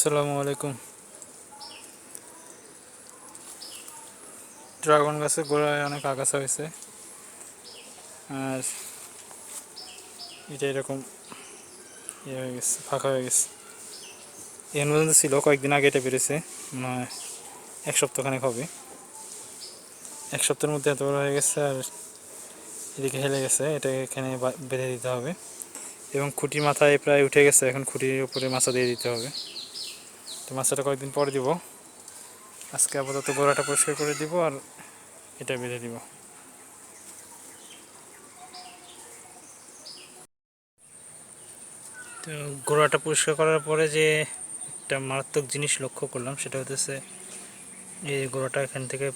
আসসালামু আলাইকুম। ড্রাগন গাছের গোড়ায় অনেক আগাছা হয়েছে। আর এটা এরকম ইয়ে হয়ে গেছে, ফাঁকা হয়ে গেছে। এর মধ্যে ছিল, কয়েকদিন আগে এটা বেড়েছে, মনে হয় এক সপ্তাহখানেক হবে। এক সপ্তাহের মধ্যে এত বড় হয়ে গেছে আর এদিকে হেলে গেছে এটা এখানে বেঁধে দিতে হবে। এবং খুঁটির মাথায় প্রায় উঠে গেছে, এখন খুঁটির উপরে মাছা দিয়ে দিতে হবে। তো মাছটা কয়েকদিন পরে দিব। আজকে আপাতত গোড়াটা পরিষ্কার করে দিব আর এটা বেঁধে দিব। তো গোড়াটা পরিষ্কার করার পরে যে একটা মারাত্মক জিনিস লক্ষ্য করলাম, সেটা হতেছে এই গোড়াটা এখান থেকে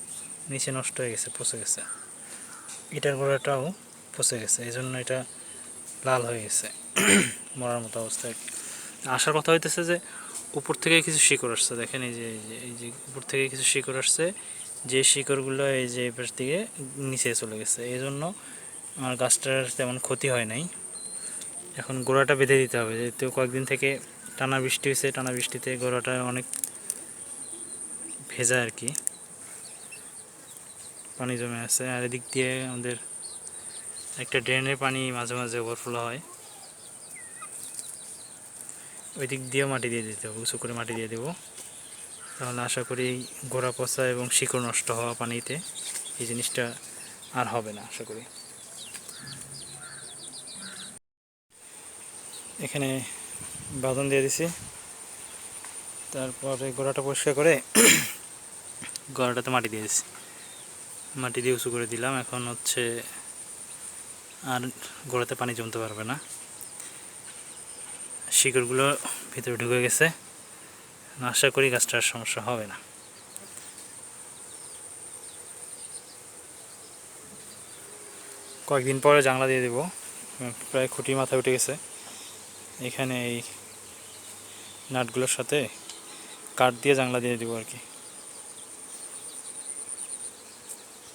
নিচে নষ্ট হয়ে গেছে, পচে গেছে। এটার গোড়াটাও পচে গেছে এই জন্য এটা লাল হয়ে গেছে। মরার মতো অবস্থায় আসার কথা হইতেছে যে উপর থেকে কিছু শিকড় আসছে, দেখেন এই যে এই যে উপর থেকে কিছু শিকড় আসছে, যে শিকড়গুলো এই যে এপাশ থেকে নিচে চলে গেছে। এই জন্য আমার গাছটার তেমন ক্ষতি হয় নাই। এখন গোড়াটা বেঁধে দিতে হবে, যেহেতু কয়েকদিন থেকে টানা বৃষ্টি হয়েছে, টানা বৃষ্টিতে গোড়াটা অনেক ভেজা আর কি পানি জমে আছে, আর এদিক দিয়ে আমাদের একটা ড্রেনের পানি মাঝে মাঝে ওভারফ্লো হয়। ওই দিক দিয়েও মাটি দিয়ে দিতে হবে, উঁচু করে মাটি দিয়ে দেবো। তাহলে আশা করি গোড়া পচা এবং শিকড় নষ্ট হওয়া পানিতে এই জিনিসটা আর হবে না, আশা করি। এখানে বাঁধন দিয়ে দিছি। তারপরে গোড়াটা পরিষ্কার করে গোড়াটাতে মাটি দিয়ে দিছি। মাটি দিয়ে উঁচু করে দিলাম, এখন হচ্ছে আর গোড়াতে পানি জমতে পারবে না। শিকড়গুলো ভিতরে ঢুকে গেছে। আশা করি গাছটার সমস্যা হবে না। কয়েকদিন পরে জানলা দিয়ে দেবো। প্রায় খুঁটি মাথা উঠে গেছে। এখানে এই নাটগুলোর সাথে কাঠ দিয়ে জানলা দিয়ে দেবো আর কি।